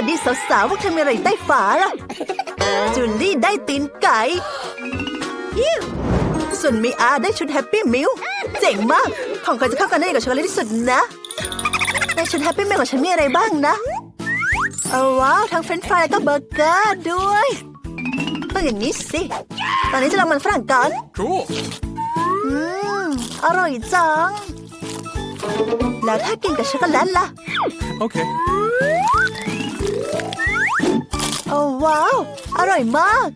วัสดีสาวๆพวกเธอมีอะไรใต้ฝาล่ะ จูลี่ได้ตีนไก่ยิ้วส่วนมีอาได้ชุดแฮปปี้มิลเจ๋งมาก ของใครจะเข้ากันได้กับช็อกโกแลตที่สุดนะ ในชุดแฮปปี้มิลของฉันมีอะไรบ้างนะเอาว้าวทั้งเฟรนช์ฟรายแล้วก็เบอร์เกอร์ด้วยต้องอย่างนี้สิ ตอนนี้จะลองมันฝรั่งก่อน Cool. อืม อร่อยจัง แล้วถ้ากินกับช็อกโกแลตล่ะ Okay. โอ้ว้าว อร่อยมาก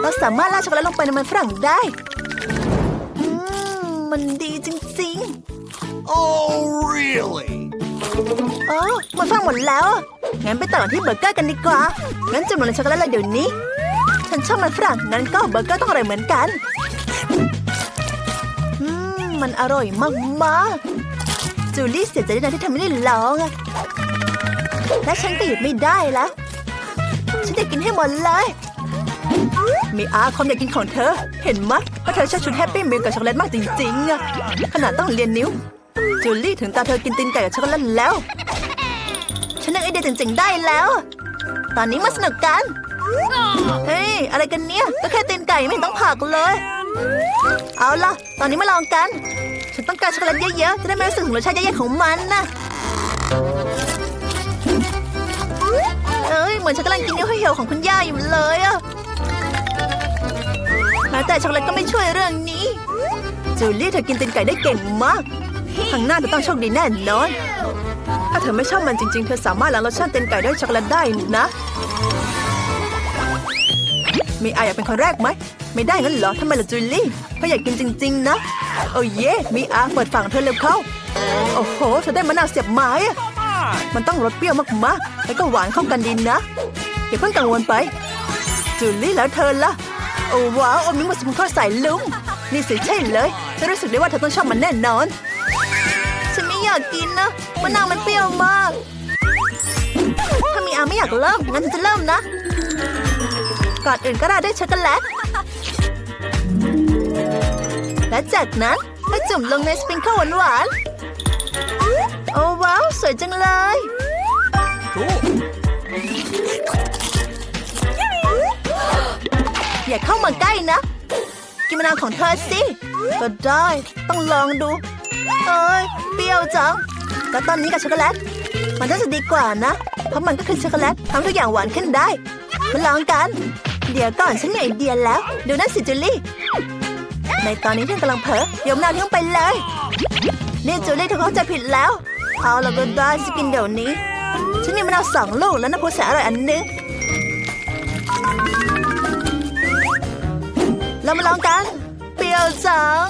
เราสามารถราดช็อกโกแลตลงไปในมันฝรั่งได้อืมมันดีจริง Oh, really? ๆโอ้มันฝรั่งหมดแล้วอะงั้นไปต่อที่เบอร์เกอร์กันดีกว่า งั้นจุ่มลงในช็อกโกแลตเลยเดี๋ยวนี้ ฉันชอบมันฝรั่ง งั้นก็เบอร์เกอร์ต้องอร่อยเหมือนกันอืมมันอร่อยมากๆจูลี่เสียใจด้วยนะที่ทำไม่ได้ลองอะและฉันก็หยุดไม่ได้แล้ว ฉันจะกินให้หมดเลย มีอาความอยากกินของเธอ เห็นไหมเพราะเธอชอบชุดแฮปปี้มิลกับช็อกโกแลตมากจริงๆอะขนาดต้องเรียนนิ้ว จูลี่ถึงตาเธอกินตีนไก่กับช็อกโกแลตแล้ว ฉันนึกไอเดียเจ๋งๆได้แล้ว ตอนนี้มาสนุกกัน เฮ้ย อะไรกันเนี่ย ก็แค่ตีนไก่ไม่ต้องผักเลย เอาล่ะ ตอนนี้มาลองกัน ฉันต้องการช็อกโกแลตเยอะๆ จะได้ไม่รู้สึกถึงรสชาติแย่ๆของมันนะ เอ้ยเหมือนฉันกำลังกินนิ้วเหี่ยวของคุณย่าอยู่เลยอะแม้แต่ช็อกโกแลตก็ไม่ช่วยเรื่องนี้ จูลี่เธอกินตีนไก่ได้เก่งมากครั้งหน้าเธอต้องโชคดีแน่นอน ถ้าเธอไม่ชอบมันจริงๆ เธอสามารถล้างรสชาติตีนไก่ด้วยช็อกโกแลตได้นะ มีอาอยากเป็นคนแรกไหม ไม่ได้งั้นเหรอทำไมล่ะจูลี่เพราะอยากกินจริง ๆ นะ โอ้เย่มีอาเปิดฝั่งเธอเร็วเข้า โอ้โหเธอได้มะนาวเสียบไม้อะ มันต้องรสเปรี้ยวมากๆ แล้วก็หวานเข้ากันดีนะ อย่าเพิ่งกังวลไป จูลี่แล้วเธอล่ะ โอ้ว้าวอมมิ้งมาสมุนไพรใส่ลุงนี่สิใช่เลยฉันรู้สึกได้ว่าเธอต้องชอบมันแน่นอน ฉันไม่อยากกินนะมะนาวมันเปรี้ยวมาก ถ้ามีอาไม่อยากเริ่มงั้นฉันจะเริ่มนะ ก่อนอื่นก็ราดด้วยช็อกโกแลตและจากนั้นก็จุ่มลงในสปริงเกิลหวานๆ โอ้ว้าว สวยจังเลย Cool. อย่าเข้ามาใกล้นะ กินมะนาวของเธอสิ ก็ได้ ต้องลองดู เอ้ย เปรี้ยวจังแล้วตอนนี้กับช็อกโกแลต มันน่าจะดีกว่านะ เพราะมันก็คือช็อกโกแลตทำทุกอย่างหวานขึ้นได้ มาลองกัน เดี๋ยวก่อนฉันมีไอเดียแล้ว ดูนั่นสิจูลี่ ในตอนนี้เธอกำลังเผลอโยมนาวทิ้งไปเลย นี่จูลี่เธอเข้าใจผิดแล้ว เอาละก็ได้จะกินเดี๋ยวนี้ ฉันมีมะนาวสองลูกและน้ำพุแสนอร่อยอันนึงเรามาลองกัน เปรี้ยวจัง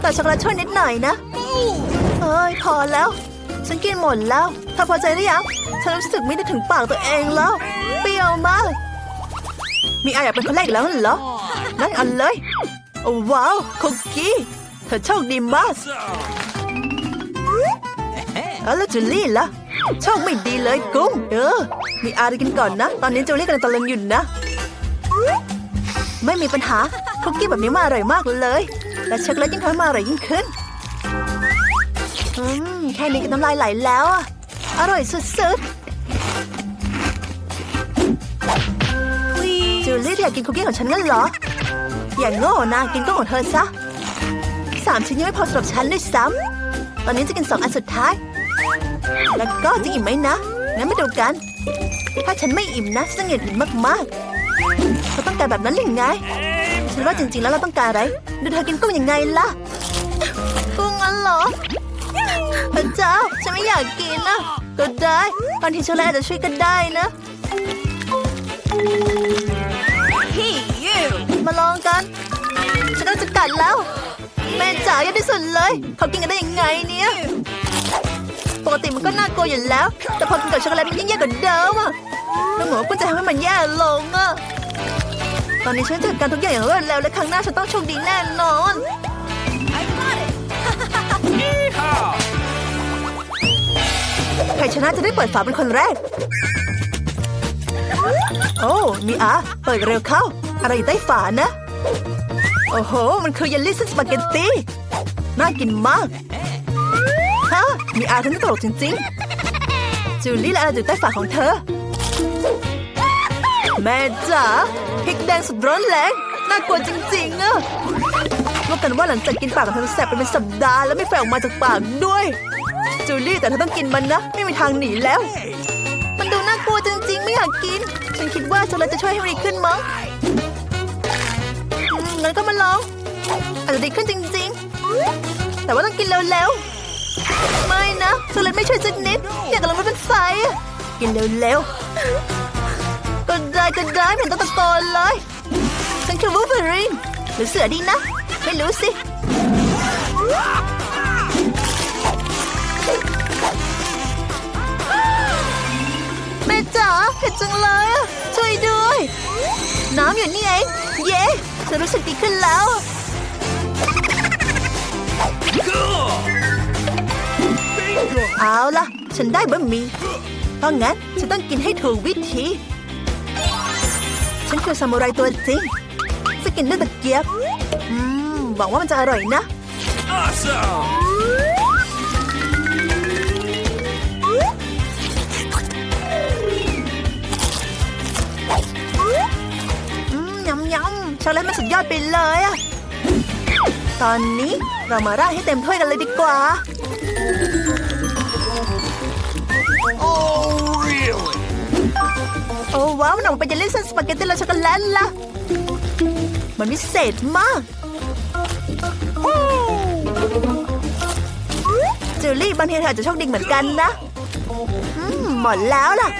แต่ช็อกโกแลตช่วยนิดหน่อยนะเฮ้ยพอแล้ว ฉันกินหมดแล้วเธอพอใจหรือยังฉันรู้สึกไม่ได้ถึงปากตัวเองแล้ว เปรี้ยวมาก มีอาอยากเป็นคนแรกแล้วเหรอนั่นอันเลย โอ้ว้าวคุกกี้ เธอโชคดีมาก เอาแล้วจูลี่ล่ะโชคไม่ดีเลยกุ้ง เออ มีอาได้กินก่อนนะ ตอนนี้จูลี่กำลังตะลึงอยู่นะ ไม่มีปัญหา คุกกี้แบบนี้มาอร่อยมากเลย และช็อกโกแลตยิ่งทำให้มาอร่อยยิ่งขึ้น อืม แค่นี้ก็น้ำลายไหลแล้วอะอร่อยสุดๆจูลี่เธออยากกินคุกกี้ของฉันงั้นเหรอ อย่างโง่นะกินก็ของเธอซะสามชิ้นยังไม่พอสำหรับฉันด้วยซ้ำตอนนี้จะกินสองอันสุดท้าย แล้วก็จะอิ่มไหมนะงั้นมาดูกัน ถ้าฉันไม่อิ่มนะฉันจะเหงียดหงิดมากๆเธอต้องการแบบนั้นหรือไง ฉันว่าจริงๆแล้วเราต้องการอะไร ดูเธอกินกุ้งยังไงล่ะกุ้งงั้นเหรอพระเจ้าฉันไม่อยากกินนะก็ได้บางทีช็อกโกแลตอาจจะช่วยก็ได้นะ Hey, you! มาลองกัน ฉันต้องจะกัดแล้ว แม่จ๋าเยอะที่สุดเลย เขากินกันได้ยังไงเนี่ย ปกติมันก็น่ากลัวอยู่แล้ว แต่พอกินกับช็อกโกแลตมันยิ่งแย่กว่าเดิมอะแล้วหมอก็จะทำให้มันแย่ลงอะตอนนี้ฉันจัดการทุกอย่างอย่างรวดเร็วและครั้งหน้าฉันต้องโชคดีแน่นอน I got it! Yeehaw! ใครชนะจะได้เปิดฝาเป็นคนแรก โอ้มีอาเปิดเร็วเข้า อะไรอยู่ใต้ฝานะ โอ้โห มันคือเยลลี่เส้นสปาเกตตี้น่ากินมากฮะ มีอาทั้งตลกจริงๆ จูลี่และอะไรอยู่ใต้ฝาของเธอ แม่จ๋าพริกแดงสุดร้อนแรง น่ากลัวจริงๆอะว่ากันว่าหลังจากกินปากกับเธอแสบไปเป็นสัปดาห์แล้วไม่แฝงออกมาจากปากด้วย จูลี่แต่เธอต้องกินมันนะ ไม่มีทางหนีแล้ว มันดูน่ากลัวจริงๆ ไม่อยากกิน ฉันคิดว่าช็อกโกแลตจะช่วยให้ดีขึ้นมั้งงั้นก็มาลองอาจจะดีขึ้นจริง ๆ แต่ว่าต้องกินเร็วๆ ไม่นะช็อกโกแลตไม่ช่วยสักนิดอยากกำลังไม่เป็นไฟอะกินเร็วๆก็ได้ก็ได้ไม่เห็นต้องตะโกนเลยฉันคือวูฟเวอรีนหรือเสือดีนะ ไม่รู้สิแม่จ๋าเผ็ดจังเลยอะช่วยด้วย น้ำอยู่นี่เองเย้ฉันรู้สึกดีขึ้นแล้ว เอาล่ะ ฉันได้บะหมี่เพราะงั้นฉันต้องกินให้ถูกวิธี ฉันคือซามูไรตัวจริงจะกินด้วยตะเกียบอืมหวังว่ามันจะอร่อยนะ Awesome. อืมยำยำช็อกโกแลตมันสุดยอดไปเลยอะตอนนี้เรามาราดให้เต็มถ้วยกันเลยดีกว่า really? โอ้ว้าวมันออกมาเป็นเลลี่เส้นสปาเกตตี้และช็อกโกแลตล่ะมันพิเศษมากจูลี่บางทีเธอจะโชคดีเหมือนกันนะอืมหมดแล้วล่ะ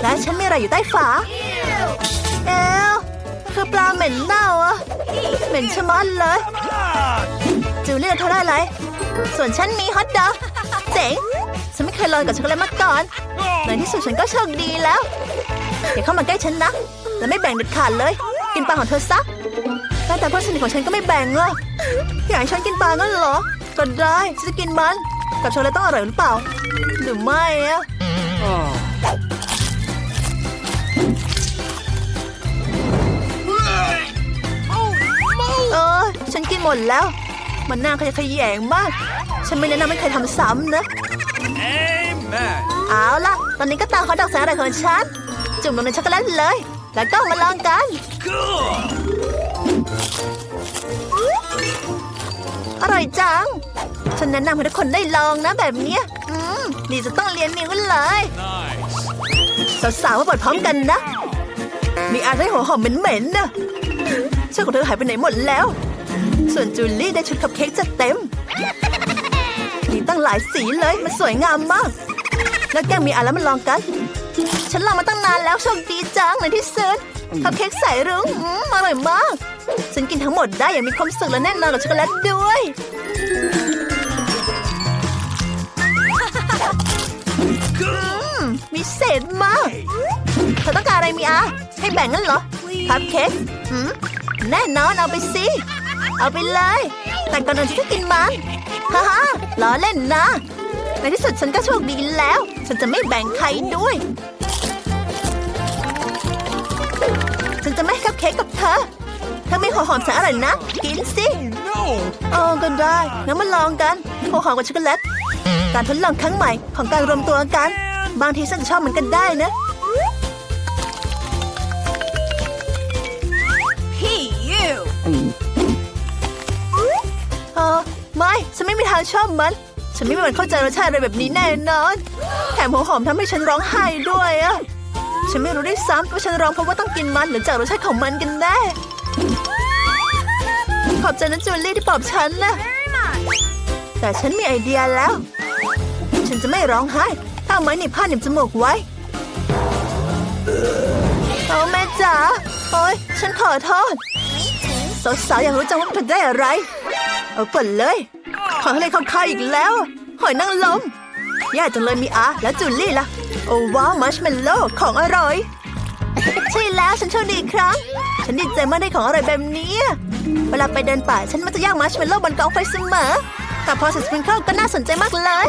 และฉันมีอะไรอยู่ใต้ฝา เอลคือปลาเหม็นเน่าอะเหม็นชะมัดเลย จูเลียเธอได้อะไร ส่วนฉันมีฮอทดอกเจ๋ง ฉันไม่เคยลองกับช็อกโกแลตมาก่อนในที่สุดฉันก็โชคดีแล้วอย่าเข้ามาใกล้ฉันนะและไม่แบ่งเด็ดขาดเลย กินปลาของเธอซะแต่แต่เพื่อนสนิทของฉันก็ไม่แบ่งอะอยากให้ฉันกินปลางั้นเหรอก็ได้ฉันจะกินมัน กับช็อกโกแลตต้องอร่อยหรือเปล่าหรือไม่อะเออฉันกินหมดแล้ว มันน่าขยะแขยงมาก ฉันไม่แนะนำให้ใครทำซ้ำนะ เอาล่ะ ตอนนี้ก็ตามฮอตดอกแสนอร่อยของฉัน จุ่มลงในช็อกโกแลตเลย แล้วก็มาลองกัน Cool. อร่อยจัง ฉันแนะนำให้ทุกคนได้ลองนะแบบเนี้ยอืมนี่จะต้องเรียนนิ้วเลย Nice. สาวๆมาเปิดพร้อมกันนะ มีอาได้หัวหอมเหม็นๆนะเสื้อของเธอหายไปไหนหมดแล้ว ส่วนจูลี่ได้ชุดคัพเค้กจัดเต็มมี ตั้งหลายสีเลยมันสวยงามมาก แล้วแก้มมีอาแล้วมันลองกัน ฉันลองมาตั้งนานแล้วโชคดีจังในที่สุดคัพเค้กใส่รุ้งอืมอร่อยมาก ฉันกินทั้งหมดได้อย่างมีความสุขและแน่นอนกับช็อกโกแลตด้วย Cool. มีเศษมากเธอต้องการอะไรมีอาให้แบ่งงั้นเหรอคัพเค้กหืมแน่นอนเอาไปสิ เอาไปเลย แต่ก่อนอื่นฉันจะกินมัน ฮ่าฮ่าล้อเล่นนะ ในที่สุดฉันก็โชคดีแล้ว ฉันจะไม่แบ่งใครด้วย ฉันจะไม่ให้คัพเค้กกับเธอ เธอไม่หัวหอมแสนอร่อยนะ กินสิ No. เออก็ได้งั้นมาลองกันหัวหอมกับช็อกโกแลต การทดลองครั้งใหม่ของการรวมตัวกัน บางทีฉันจะชอบเหมือนกันได้นะ ไม่มีทางชอบมัน ฉันไม่มีวันเข้าใจรสชาติอะไรแบบนี้แน่นอน แถมหัวหอมทำให้ฉันร้องไห้ด้วยอะฉันไม่รู้ด้วยซ้ำว่าฉันร้องเพราะว่าต้องกินมันหรือจากรสชาติของมันกันแน่ ขอบใจนะจูลี่ที่ปลอบฉันนะ แต่ฉันมีไอเดียแล้ว ฉันจะไม่ร้องไห้ ถ้าไม้หนีบผ้าหนีบจมูกไว้ เอาแม่จ๋า โอ๊ย ฉันขอโทษ สาวๆอยากรู้จังว่าเธอได้อะไร เอาก่อนเลย ขอทะเลข้าวๆอีกแล้ว หอยนางรมแย่จังเลยมีอาแล้วจูลี่ล่ะ โอ้ว้าวมัชเมลโล่ของอร่อย ใช่แล้วฉันโชคดีอีกครั้งฉันดีใจมากได้ของอร่อยแบบนี้ เวลาไปเดินป่าฉันมักจะย่างมัชเมลโล่บนกองไฟเสมอ แต่พอใส่สปริงเกิลก็น่าสนใจมากเลย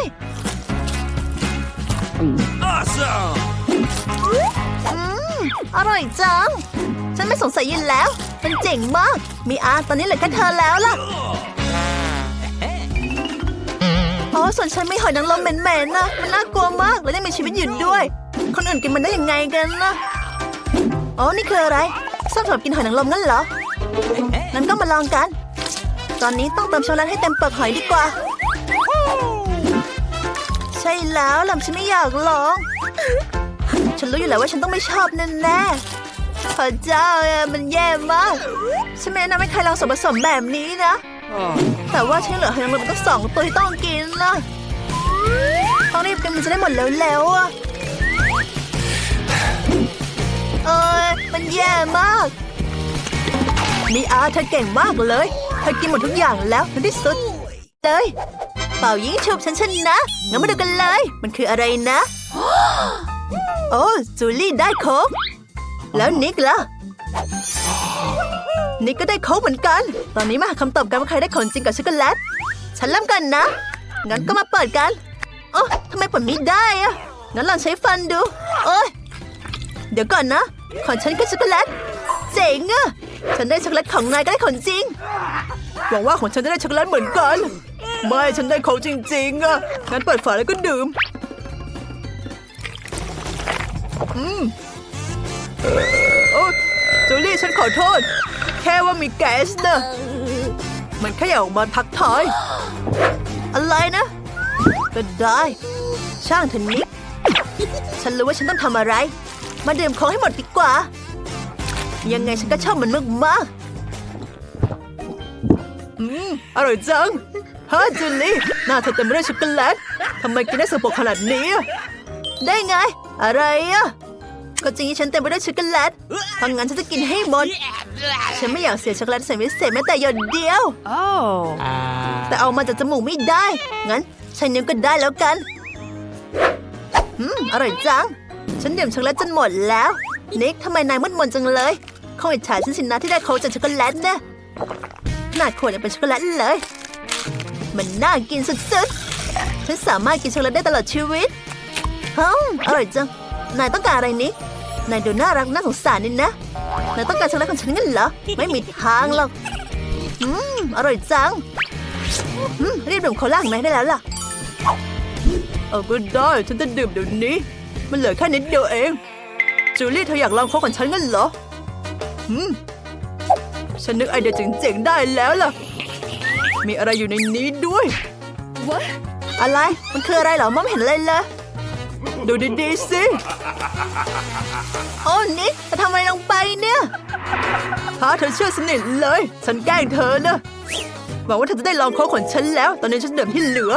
Awesome. อืมอร่อยจัง ฉันไม่สงสัยยินแล้ว มันเจ๋งมาก มีอาตอนนี้เหลือแค่เธอแล้วล่ะ Cool. โอ้ ส่วนฉันไม่หอยนางรมเหม็นๆนะมันน่ากลัวมากและยังมีชีวิตอยู่ด้วย คนอื่นกินมันได้ยังไงกันนะอ๋อนี่คืออะไรส้มสำหรับกินหอยนางรมงั้นเหรองั้นก็มาลองกัน ตอนนี้ต้องเติมช็อกโกแลตให้เต็มเปลือกหอยดีกว่า ใช่แล้วลำฉันไม่อยากลอง ฉันรู้อยู่แล้วว่าฉันต้องไม่ชอบแน่ๆพระเจ้ามันแย่มาก ฉันไม่แนะนำให้ใครลองส่วนผสมแบบนี้นะ แต่ว่าฉันเหลือหอยนางรมตั้งสองตัวที่ต้องกินนะต้องรีบกินมันจะได้หมดเร็วๆอะเอ้ยมันแย่มากนี่อาเธอเก่งมากเลย เธอกินหมดทุกอย่างแล้วในที่สุดเลยเป่ายิงฉุบฉันชนะงั้นมาดูกันเลย มันคืออะไรนะ โอ้จูลี่ได้โค้กแล้วนิกล่ะ นิกก็ได้โค้กเหมือนกัน ตอนนี้มาหาคำตอบกันว่าใครได้ของจริงกับช็อกโกแลต ฉันเริ่มกันนะ งั้นก็มาเปิดกันโอ้ทำไมเปิดไม่ได้อะงั้นลองใช้ฟันดู โอ้ยเดี๋ยวก่อนนะ ของฉันคือช็อกโกแลต เจ๋งอะฉันได้ช็อกโกแลตของนายก็ได้ของจริง หวังว่าของฉันจะได้ช็อกโกแลตเหมือนกัน ไม่ ฉันได้ของจริง ๆอะงั้นเปิดฝาแล้วก็ดื่ม อืม โอ้จูลี่ฉันขอโทษ แค่ว่ามีแก๊สนะมันแค่อยากออกมาทักทายอะไรนะ ก็ได้ ช่างเถอะนิก ฉันรู้ว่าฉันต้องทำอะไร มาดื่มของให้หมดดีกว่า ยังไงฉันก็ชอบมันมากๆอืม อร่อยจังฮะจูลี่ หน้าเธอเต็มไปด้วยช็อกโกแลตทำไมกินได้สกปรกขนาดนี้อะได้ไง อะไรอะ ก็จริงที่ฉันเต็มไปด้วยช็อกโกแลตเพราะงั้นฉันจะกินให้หมด ฉันไม่อยากเสียช็อกโกแลตใส่พิเศษแม้แต่หยดเดียว Oh. แต่เอามาจากจมูกไม่ได้ งั้นใช้นิ้วก็ได้แล้วกัน อืม อร่อยจัง ฉันดื่มช็อกโกแลตจนหมดแล้ว นิกทำไมนายมืดมนจังเลยคงอิจฉาฉันสินะที่ได้เขาจากช็อกโกแลตนะขนาดขวดยังเป็นช็อกโกแลตเลย มันน่ากินสุดๆ ฉันสามารถกินช็อกโกแลตได้ตลอดชีวิตฮึมอร่อยจัง นายต้องการอะไรนิก นายดูน่ารักน่าสงสารนี่นะนายต้องการช็อกโกแลตของฉันงั้นเหรอ ไม่มีทางหรอก อืม อร่อยจัง อืม รีบดื่มโคลาของนายได้แล้วล่ะ เอาก็ได้ ฉันจะดื่มเดี๋ยวนี้ มันเหลือแค่นิดเดียวเอง จูลี่เธออยากลองโค้กของฉันงั้นเหรอ อืม ฉันนึกไอเดียเจ๋งๆได้แล้วล่ะ มีอะไรอยู่ในนี้ด้วย What? อะไร มันคืออะไรเหรอมองไม่เห็นอะไรเลย ดูดีๆสิโอ้นิกจะทำอะไรลงไปเนี่ยพาเธอเชื่อสนิทเลย ฉันแกล้งเธอนะหวังว่าเธอจะได้ลองโค้กของฉันแล้ว ตอนนี้ฉันดื่มที่เหลือ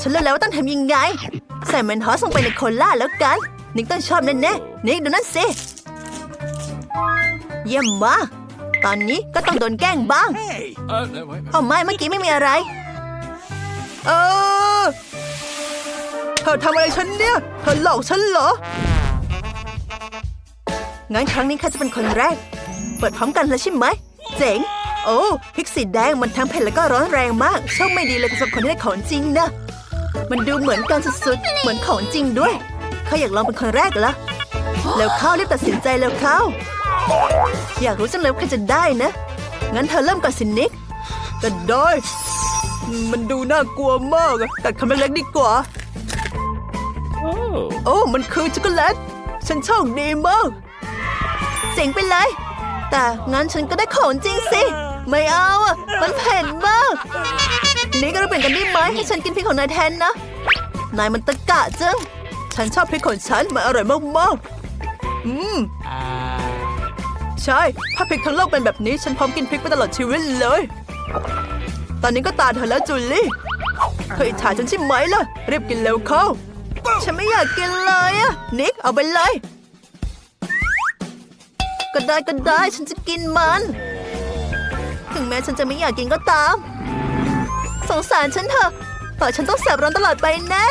ฉันรู้แล้วว่าต้องทำยังไง ใส่แมนทอสลงไปในโคลาแล้วกัน นิกต้องชอบแน่ๆนิกดูนั่นสิ เยี่ยมมากตอนนี้ก็ต้องโดนแกล้งบ้าง Hey. Uh, no, wait. เอาไม่เมื่อกี้ไม่มีอะไร เออ เธอทำอะไรฉันเนี่ย เธอหลอกฉันเหรอ งั้นครั้งนี้ข้าจะเป็นคนแรก เปิดพร้อมกันเลยใช่ไหม เจ๋ง โอ้พริกสีแดงมันทั้งเผ็ดแล้วก็ร้อนแรงมากโชคไม่ดีเลยสำหรับคนที่ได้ของจริงนะ มันดูเหมือนกันสุดๆ เหมือนของจริงด้วยเขาอยากลองเป็นคนแรกเหรอแล้วเข้ารีบตัดสินใจแล้วเข้า อยากรู้จังเลยว่าใครจะได้นะ งั้นเธอเริ่มก่อนสินิกก็ได้มันดูน่ากลัวมากอะตัดคำเล็กๆดีกว่า โอ้ มันคือช็อกโกแลต ฉันโชคดีมากเจ๋งไปเลย แต่งั้นฉันก็ได้ของจริงสิ ไม่เอาอะมันเผ็ดมาก นี่ก็เราเปลี่ยนกันได้ไหมให้ฉันกินพริกของนายแทนนะ นายมันตะกะจัง ฉันชอบพริกของฉัน มันอร่อยมากๆ อืม ใช่ ถ้าพริกทั้งโลกเป็นแบบนี้ ฉันพร้อมกินพริกไปตลอดชีวิตเลย ตอนนี้ก็ตาเธอแล้วจูลี่ เธออิจฉาฉันใช่ไหมล่ะ รีบกินเร็วเข้า ฉันไม่อยากกินเลยอะนิกเอาไปเลย ก็ได้ก็ได้ฉันจะกินมัน ถึงแม้ฉันจะไม่อยากกินก็ตาม สงสารฉันเถอะต่อฉันต้องแสบร้อนตลอดไปแน่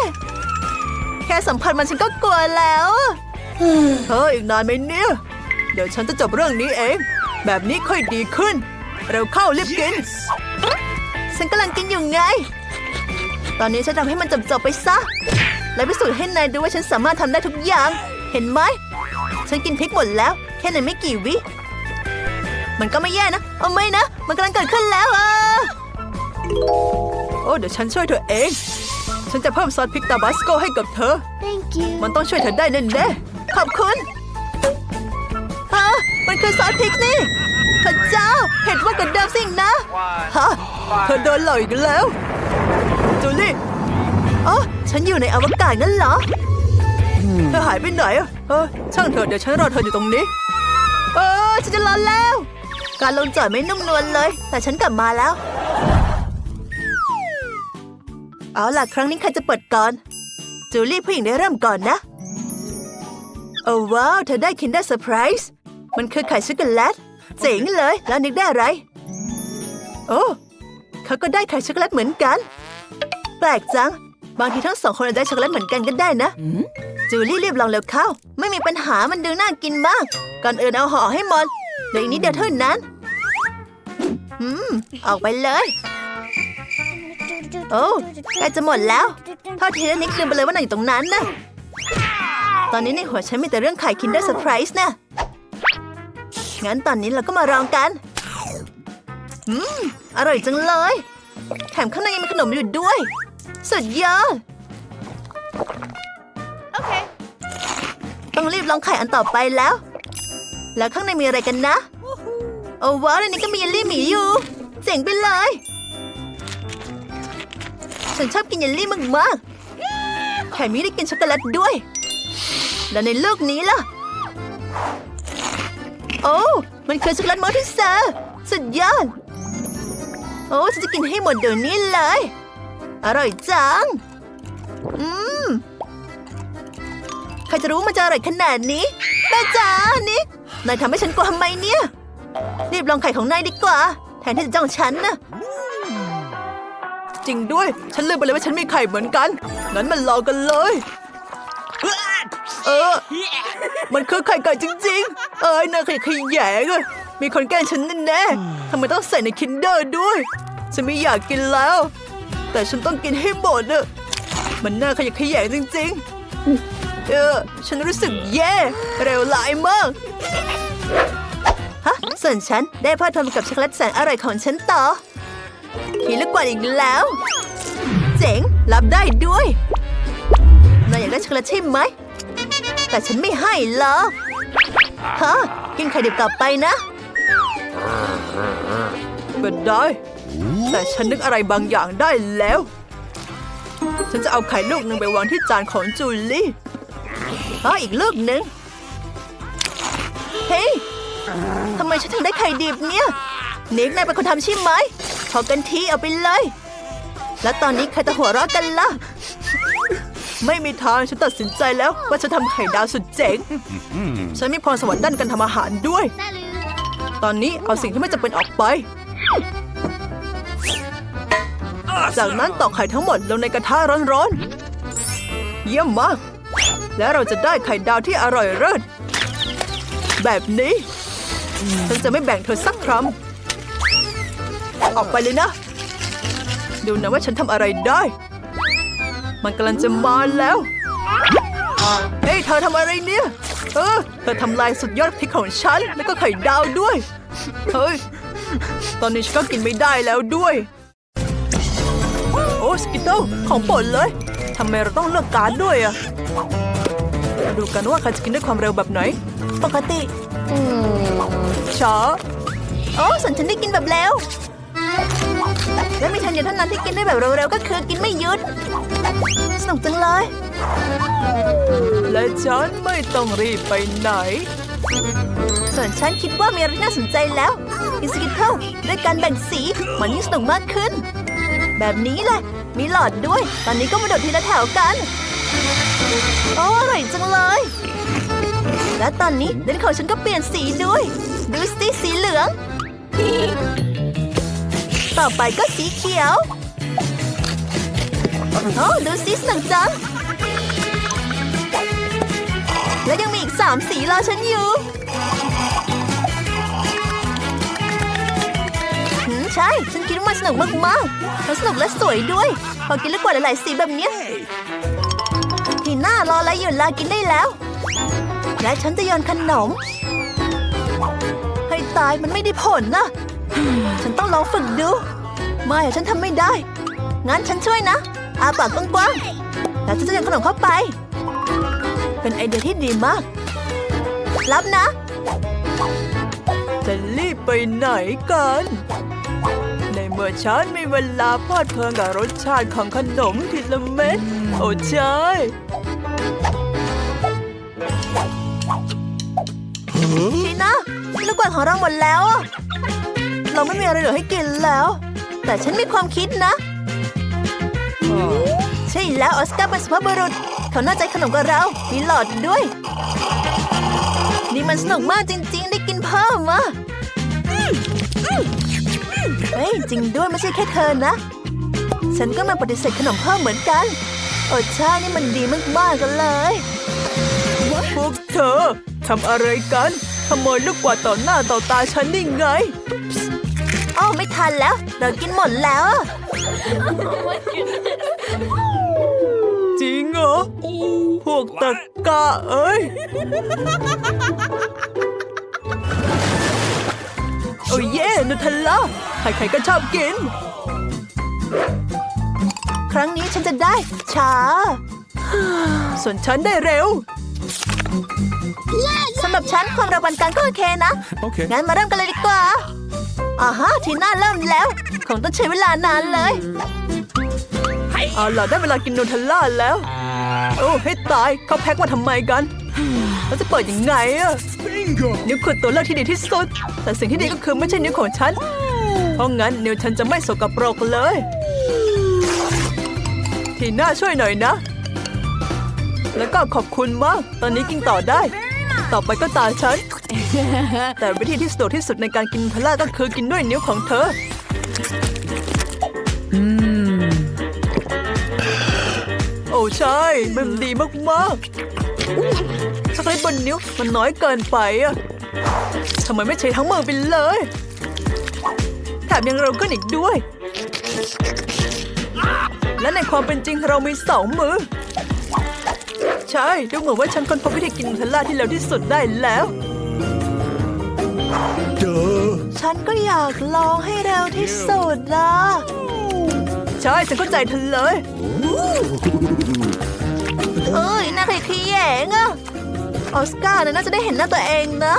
แค่สัมผัสมันฉันก็กลัวแล้วเฮ้ยอีกนานไหมเนี่ย เดี๋ยวฉันจะจบเรื่องนี้เอง แบบนี้ค่อยดีขึ้น เร็วเข้ารีบกิน ฉันกำลังกินอยู่ไง ตอนนี้ฉันทำให้มันจบจบๆไปซะ และพิสูจน์ให้นายดูว่าฉันสามารถทำได้ทุกอย่าง เห็นไหม ฉันกินพริกหมดแล้ว แค่ในไม่กี่วิ มันก็ไม่แย่นะ เอาไม่นะ มันกำลังเกิดขึ้นแล้วอะโอ้อ้เดี๋ยวฉันช่วยเธอเอง ฉันจะเพิ่มซอสพริกตาบาสโกให้กับเธอ Thank you. มันต้องช่วยเธอได้แน่แน่ๆขอบคุณฮะมันคือซอสพริกนี่พระเจ้าเผ็ดว่ากันเดิมสิ่งนะฮะเธอโดนหลอกอีกแล้วจูลี่ อ๋อฉันอยู่ในอวกาศนั่นเหรอ เธอหายไปไหนอะเออช่างเถอะเดี๋ยวฉันรอเธออยู่ตรงนี้ เออฉันจะรอแล้ว การลงจอดไม่นุ่มนวลเลย แต่ฉันกลับมาแล้ว เอาล่ะครั้งนี้ใครจะเปิดก่อน จูลี่ผู้หญิงได้เริ่มก่อนนะ โอ้ว้าว เธอได้ Kinder Surprise มันคือไข่ช็อกโกแลต เจ๋งเลย แล้วนึกได้อะไร โอ้ เขาก็ได้ไข่ช็อกโกแลตเหมือนกัน แปลกจัง บางทีทั้งสองคนอาจได้ช็อกโกแลตเหมือนกันก็ได้นะจูลี่รีบลองเร็วเข้า ไม่มีปัญหามันดูน่ากินมาก ก่อนอื่นเอาห่อให้หมดเหลืออีกนิดเดียวเท่านั้นอืมออกไปเลย โอ้ใกล้จะหมดแล้วโทษทีนะนิกลืมไปเลยว่านายอยู่ตรงนั้นนะตอนนี้ในหัวฉันมีแต่เรื่องไข่ Kinder Surprise นะงั้นตอนนี้เราก็มาลองกัน อืม อร่อยจังเลย แถมข้างในยังมีขนมอยู่ด้วย สุดยอด Okay. ต้องรีบลองไข่อันต่อไปแล้ว แล้วข้างในมีอะไรกันนะ โอ้ว้าวในนี้ก็มีเยลลี่หมีอยู่ เจ๋งไปเลย ฉันชอบกินเยลลี่มากๆแถมมีได้กินช็อกโกแลตด้วย แล้วในลูกนี้ล่ะ โอ้มันคือช็อกโกแลตมอลทิเซอร์สุดยอด โอ้ฉันจะกินให้หมดเดี๋ยวนี้เลย อร่อยจัง อืม ใครจะรู้มันจะอร่อยขนาดนี้ แม่จ๋านิกนายทำให้ฉันกลัวทำไมเนี่ย รีบลองไข่ของนายดีกว่า แทนที่จะจ้องฉันนะจริงด้วย ฉันลืมไปเลยว่าฉันมีไข่เหมือนกัน งั้นมันลองกันเลย เออ มันคือไข่ไก่จริง ๆ เอ้ยนายขยะแขยงอะมีคนแกล้งฉันแน่ๆทำไมต้องใส่ในคินเดอร์ด้วย ฉันไม่อยากกินแล้ว แต่ฉันต้องกินให้หมดอะมันน่าขยะแขยงจริงๆ เออ ฉันรู้สึกแย่ เร็วลายมาก ฮะ ส่วนฉันได้พลิดเพลินกับช็อกโกแลตแสนอร่อยของฉันต่อมีลูกกวาอีกแล้ว เจ๋ง รับได้ด้วยนายอยากได้ช็อกโกแลตใช่ไหม แต่ฉันไม่ให้หรอกฮะ กินไข่ดิบกลับไปนะก็ได้ แต่ฉันนึกอะไรบางอย่างได้แล้ว ฉันจะเอาไข่ลูกหนึ่งไปวางที่จานของจูลี่อ๋ออีกลูกหนึ่งเฮ้ยทำไมฉันถึงได้ไข่ดิบเนี่ยนิกนายเป็นคนทำใช่ไหมพอกันทีเอาไปเลย แล้วตอนนี้ใครจะหัวเราะกันล่ะ ไม่มีทางฉันตัดสินใจแล้ว ว่าจะทำไข่ดาวสุดเจ๋ง ฉันมีพรสวรรค์ด้านการทำอาหารด้วย ตอนนี้เอาสิ่งที่ไม่จำเป็นออกไป จากนั้นตอกไข่ทั้งหมดลงในกระทะร้อนๆ เยี่ยมมาก แล้วเราจะได้ไข่ดาวที่อร่อยเลิศแบบนี้ ฉันจะไม่แบ่งเธอสักคำออกไปเลยนะ ดูนะว่าฉันทำอะไรได้ มันกำลังจะมาแล้ว เฮ้ยเธอทำอะไรเนี่ย เออ เธอทำลายสุดยอดพริกของฉัน แล้วก็ไข่ดาวด้วย เฮ้ย ตอนนี้ฉันก็กินไม่ได้แล้วด้วย สกิตเตลของโปรดเลยทำไมเราต้องเลือกการ์ดด้วยอะมาดูกันว่าใครจะกินด้วยความเร็วแบบไหน ปกติช้าโอ้ส่วนฉันได้กินแบบเร็วและมีทันเดียวเท่านั้นที่กินได้แบบเร็วๆก็คือกินไม่หยุด สนุกจังเลย และฉันไม่ต้องรีบไปไหน ส่วนฉันคิดว่ามีอะไรที่น่าสนใจแล้วอินสกิทเทิลด้วยการแบ่งสีมันยิ่งสนุกมากขึ้น แบบนี้เลย มีหลอดด้วย ตอนนี้ก็มาโดดทีละแถวกันโอ้อร่อยจังเลย และตอนนี้เดนของฉันก็เปลี่ยนสีด้วย ดูสิสีเหลือง ต่อไปก็สีเขียว โอ้ดูสิสนุกจัง และยังมีอีกสามสีรอฉันอยู่ ใช่ ฉันคิดว่ามันสนุกมากๆทั้งสนุกและสวยด้วย พอกินแล้วกว่าหลายๆสีแบบเนี้ยทีหน้ารออะไรอยู่ลากินได้แล้ว และฉันจะโยนขนม ให้ตายมันไม่ได้ผลนะ ฉันต้องลองฝึกดู ไม่ฉันทำไม่ได้ งั้นฉันช่วยนะ อาปากกว้างๆแล้วฉันจะยันขนมเข้าไป เป็นไอเดียที่ดีมาก รับนะจะรีบไปไหนกัน มื่อฉันมีเวลาเพลิดเพลินกับรสชาติของขนมทีละเม็ด โอ้ใช่ทีนะลูกกวาดของเราหมดแล้ว เราไม่มีอะไรเหลือให้กินแล้ว แต่ฉันมีความคิดนะ ใช่แล้วออสการ์เป็นสุภาพบุรุษ เขาน่าใจขนมกับเรา มีหลอดด้วย นี่มันสนุกมากจริง ๆ ได้กินเพิ่มอะ เฮ้ย จริงด้วยไม่ใช่แค่เธอนะ ฉันก็มาปฏิเสธขนมเพิ่มเหมือนกันโอ้ใช่นี่มันดีมากๆกันเลยพวกเธอทำอะไรกันขโมยลูกกวาดต่อหน้าต่อตาฉันได้ไงอ้าวไม่ทันแล้ว เรากินหมดแล้วอะจริงเหรอ พวกตะกะเอ้ย โอ้เย่นูเทลล่าใครๆก็ชอบกิน ครั้งนี้ฉันจะได้ช้า ส่วนฉันได้เร็วสำหรับฉันความเร็วปานกลางก็โอเคนะ Okay. งั้นมาเริ่มกันเลยดีกว่าอ่าฮะทีน่าเริ่มแล้ว คงต้องใช้เวลานานเลย เอาล่ะได้เวลากินนูเทลล่าแล้ว โอ้ให้ตายเขาแพ็คมาทำไมกัน แล้วจะเปิดยังไงอะนิ้วคือตัวเลือกที่ดีที่สุด แต่สิ่งที่ดีก็คือไม่ใช่นิ้วของฉัน เพราะงั้นนิ้วฉันจะไม่สกปรกเลย ทีน่าช่วยหน่อยนะ แล้วก็ขอบคุณมาก ตอนนี้กินต่อได้ ต่อไปก็ตาฉัน แต่วิธีที่สะดวกที่สุดในการกินนูเทลล่าก็คือกินด้วยนิ้วของเธอโอ้ใช่ มันดีมากๆ ช็อกโกแลตบนนิ้วมันน้อยเกินไปอะทำไมไม่ใช้ทั้งมือไปเลย แถมยังเร็วขึ้นอีกด้วย และในความเป็นจริงเรามีสองมือ ใช่ดูเหมือนว่าฉันค้นพบวิธีกินนูเทลล่าที่เร็วที่สุดได้แล้วฉันก็อยากลองให้เร็วที่สุดนะใช่ฉันเข้าใจเธอเลย เอ้ยน่าขยะแขยงอะ ออสการ์น่ะน่าจะได้เห็นหน้าตัวเองนะ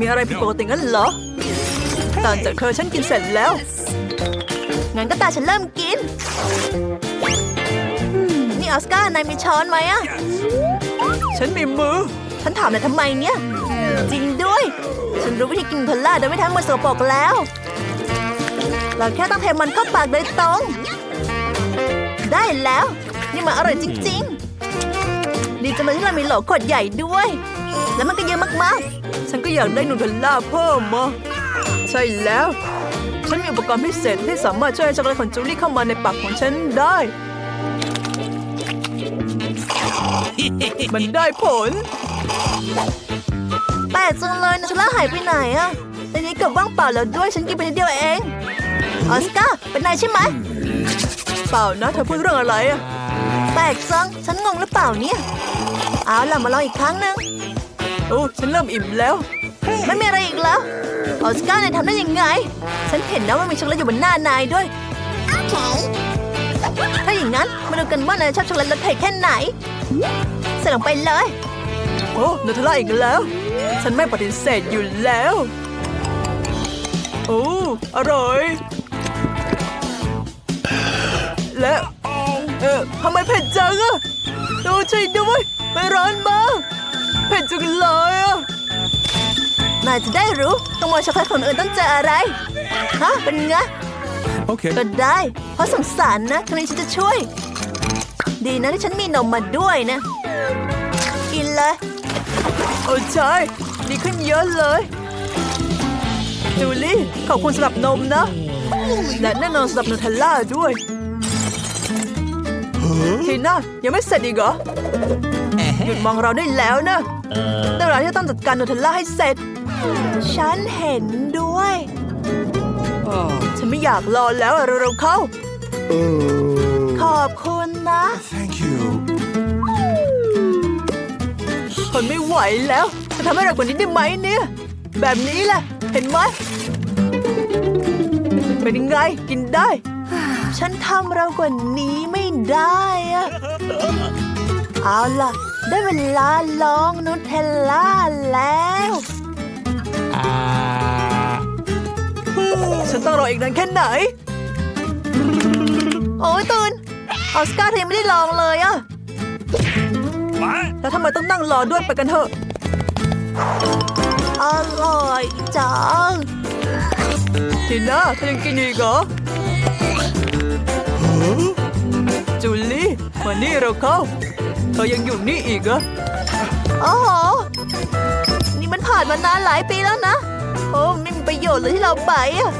มีอะไรผิดปกติงั้นเหรอตอนจากเธอฉันกินเสร็จแล้ว งั้นก็ตาฉันเริ่มกินอืมนี่ออสการ์นายมีช้อนไหมอะ ฉันมีมือ ฉันถามนายทำไมเนี่ย จริงด้วย ฉันรู้วิธีกินนูเทลล่าโดยไม่ทำมือสกปรกแล้ว เราแค่ต้องเทมันเข้าปากโดยตรง ได้แล้ว นี่มันอร่อยจริง ๆ ดีจังเลยที่เรามีโหลขวดใหญ่ด้วย แล้วมันก็เยอะมากๆ ฉันก็อยากได้นูเทลล่าเพิ่มมาใช่แล้ว ฉันมีอุปกรณ์พิเศษที่สามารถช่วยให้ช็อกโกแลตของจูลี่เข้ามาในปากของฉันได้ มันได้ผล แปลกจังเลยนูเทลล่าหายไปไหนอะในนี้เกือบว่างเปล่าแล้วด้วยฉันกินไปนิดเดียวเอง ออสการ์เป็นนายใช่ไหมเปล่านะเธอพูดเรื่องอะไรอะแปลกจัง ฉันงงหรือเปล่าเนี่ย เอาล่ะมาลองอีกครั้งหนึ่งโอ้ฉันเริ่มอิ่มแล้วไม่มีอะไรอีกแล้วออสการ์นายทำได้ยังไง ฉันเห็นนะว่ามีช็อกโกแลตอยู่บนหน้านายด้วยถ้าอย่างนั้นมาดูกันว่านายชอบช็อกโกแลตรสเผ็ดแค่ไหนใส่ลงไปเลยโอ้นูเทลล่าอีกแล้ว ฉันไม่ปฏิเสธอยู่แล้วโอ้อร่อย และเออทำไมเผ็ดจังอะดูช่วยด้วย ไม่ร้อนมากเผ็ดจังเลยอะนายจะได้รู้ต้องมาช็อกโกแลตคนอื่นต้องเจออะไรฮะเป็นไง Okay. ก็ได้ เพราะสงสารนะครั้งนี้ฉันจะช่วย ดีนะที่ฉันมีนมมาด้วยนะ กินเลย โอ้ใช่ดีขึ้นเยอะเลย จูลี่ ขอบคุณสำหรับนมนะ และแน่นอนสำหรับนูเทลล่าด้วย ทีน่ายังไม่เสร็จอีกเหรอห ยุดมองเราได้แล้วนะได้เวลาที่จะต้องจัดการนูเทลล่าให้เสร็จ ฉันเห็นด้วยฉันไม่อยากรอแล้วอะเร็วๆเข้า ขอบคุณนะ Thank you. ทนไม่ไหวแล้วจะทำให้เรากว่านี้ได้ไหมเนี่ย แบบนี้แหละ เห็นไหมเป็นยังไงกินได้ ฉันทำเรากว่านี้ไม่ได้อะเอาล่ะ ได้เวลาลองนูเทลล่าแล้วฉันต้องรออีกนานแค่ไหน โอ้ยตุนออสการ์เธอยังไม่ได้ลองเลยอะแล้วทำไมต้องนั่งรอด้วยไปกันเถอะ อร่อยจังทีน่าเธอยังกินอีกเหรอจูลี่มานี่เราเข้า เธอยังอยู่นี่อีกเหรอโอ้โห นี่มันผ่านมานานหลายปีแล้วนะ โอ้ไม่มีประโยชน์เลยที่เราไปอะ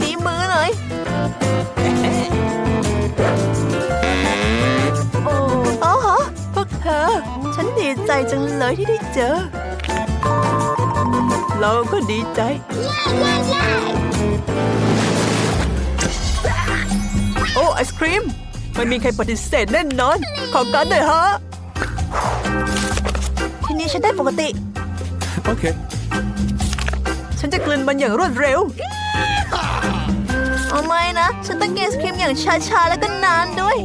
ตีมือหน่อยโอ้โหพวกเธอ ฉันดีใจจังเลยที่ได้เจอ เราก็ดีใจ โอ้ไอศครีม ไม่มีใครปฏิเสธแน่นอน ขอกันหน่อยฮะ ทีนี้ฉันได้ปกติ Okay. ฉันจะกลืนมันอย่างรวดเร็ว เอาไม่นะ ฉันต้องกินไอศครีมอย่างช้าๆ แล้วก็นานด้วย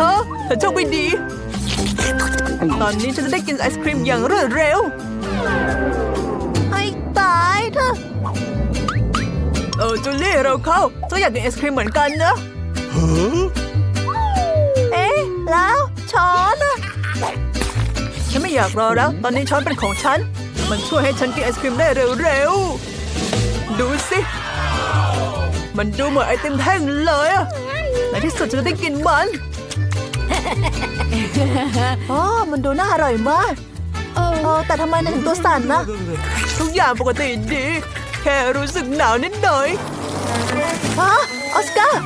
ฮะแต่โชคไม่ดี ตอนนี้ฉันจะได้กินไอศครีมอย่างรวดเร็วให้ตายเถอะ เออจูลี่เราเข้าเจ้าอยากกินไอศครีมเหมือนกันนะ เอ๊ะ แล้วช้อนอะฉันไม่อยากรอแล้ว ตอนนี้ช้อนเป็นของฉัน มันช่วยให้ฉันกินไอศครีมได้เร็วๆ ดูสิ มันดูเหมือนไอติมแท่งเลยอะในที่สุดฉันจะได้กินมันอ๋อมันดูน่าอร่อยมากเออแต่ทำไมนายถึงตัวสั่นนะ ทุกอย่างปกติดี แค่รู้สึกหนาวนิดหน่อยฮะออสการ์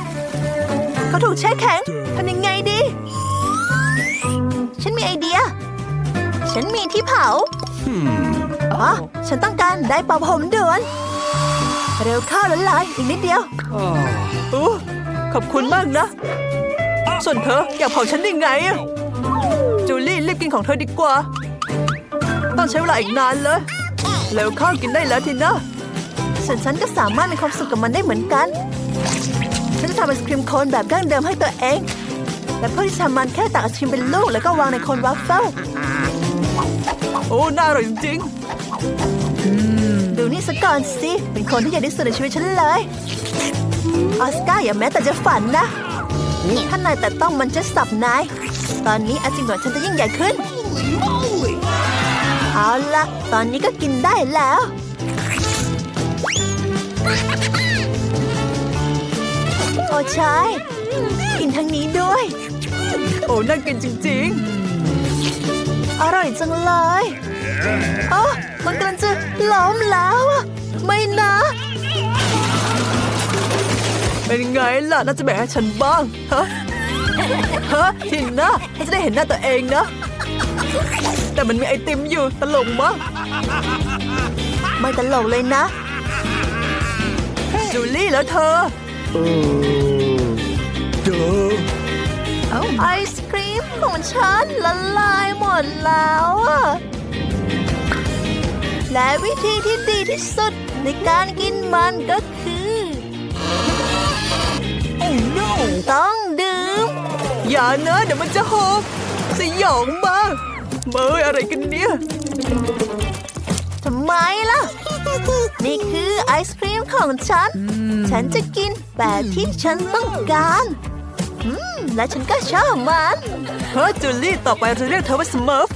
เขาถูกแช่แข็งทำยังไงดี ฉันมีไอเดีย ฉันมีที่เผาอ๋อฉันต้องการได้เป่าผมด่วนเร็วเข้าละลายอีกนิดเดียวโอ้ขอบคุณมากนะ ส่วนเธออยากเผาฉันยังไงอะจูลี่รีบกินของเธอดีกว่า ต้องใช้เวลาอีกนานเลยเร็วเข้ากินได้แล้วทีนะส่วนฉันก็สามารถมีความสุขกับมันได้เหมือนกัน ฉันจะทำไอศครีมโคนแบบดั้งเดิมให้ตัวเอง และเพื่อที่จะทำมันแค่ตักไอศครีมเป็นลูกแล้วก็วางในโคนวัฟเฟิลโอ้ น่าอร่อยจริงๆดูนี่สก่อนสิ เป็นคนที่ใหญ่ที่สุดในชีวิตฉันเลย ออสการ์อย่าแม้แต่จะฝันนะ ถ้านายแต่ต้องมันจะสับนาย ตอนนี้ไอศครีมของฉันจะยิ่งใหญ่ขึ้น เอาละ ตอนนี้ก็กินได้แล้วโอ้ ใช่ กินทั้งนี้ด้วย โอ้น่ากินจริงๆ อร่อยจังเลยอ๋อมันกำลังจะล้มแล้วอะไม่นะ เป็นไงล่ะ น่าจะแบ่งให้ฉันบ้างฮะฮะทินนะฉันจะได้เห็นหน้าตัวเองนะ แต่มันมีไอติมอยู่ตลกมากไม่ตลกเลยนะ จูลี่แล้วเธอ ไอศครีมของฉันละลายหมดแล้วอะและวิธีที่ดีที่สุดในการกินมันก็คือ Oh no! ต้องดื่ม อย่านะเดี๋ยวมันจะหกสยองมากเมยอะไรกันเนี่ยทำไมล่ะ นี่คือไอศครีมของฉัน ฉันจะกินแบบที่ฉันต้องการ อืม และฉันก็ชอบมัน เฮ้ยจูลี่ ต่อไปเราจะเรียกเธอว่าสมิร์ฟ